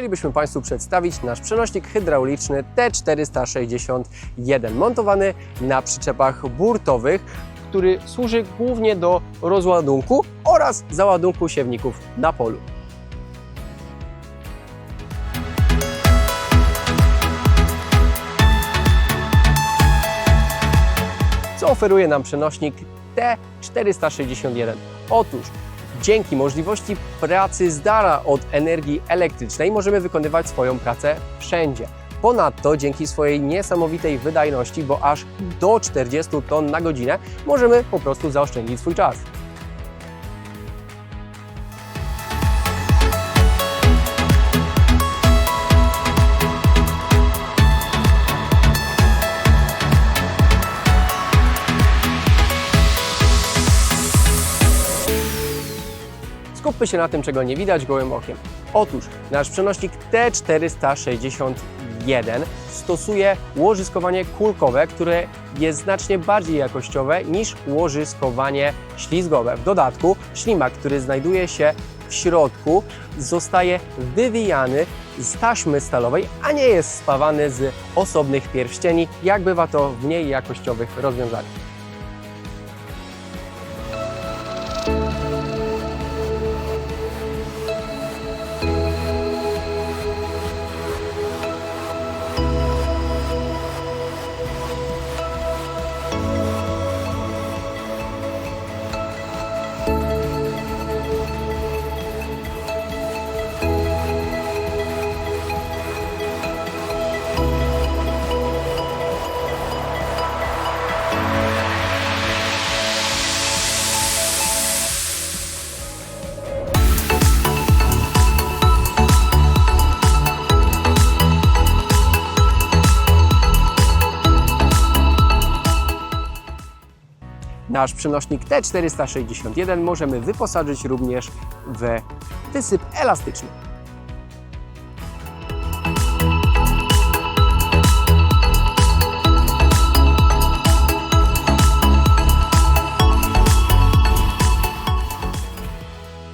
chcielibyśmy Państwu przedstawić nasz przenośnik hydrauliczny T461, montowany na przyczepach burtowych, który służy głównie do rozładunku oraz załadunku siewników na polu. Co oferuje nam przenośnik T461? Otóż dzięki możliwości pracy z dala od energii elektrycznej możemy wykonywać swoją pracę wszędzie. Ponadto dzięki swojej niesamowitej wydajności, bo aż do 40 ton na godzinę, możemy po prostu zaoszczędzić swój czas. Skupmy się na tym, czego nie widać gołym okiem. Otóż nasz przenośnik T461 stosuje łożyskowanie kulkowe, które jest znacznie bardziej jakościowe niż łożyskowanie ślizgowe. W dodatku ślimak, który znajduje się w środku, zostaje wywijany z taśmy stalowej, a nie jest spawany z osobnych pierścieni, jak bywa to w mniej jakościowych rozwiązaniach. Nasz przenośnik T461 możemy wyposażyć również w wysyp elastyczny.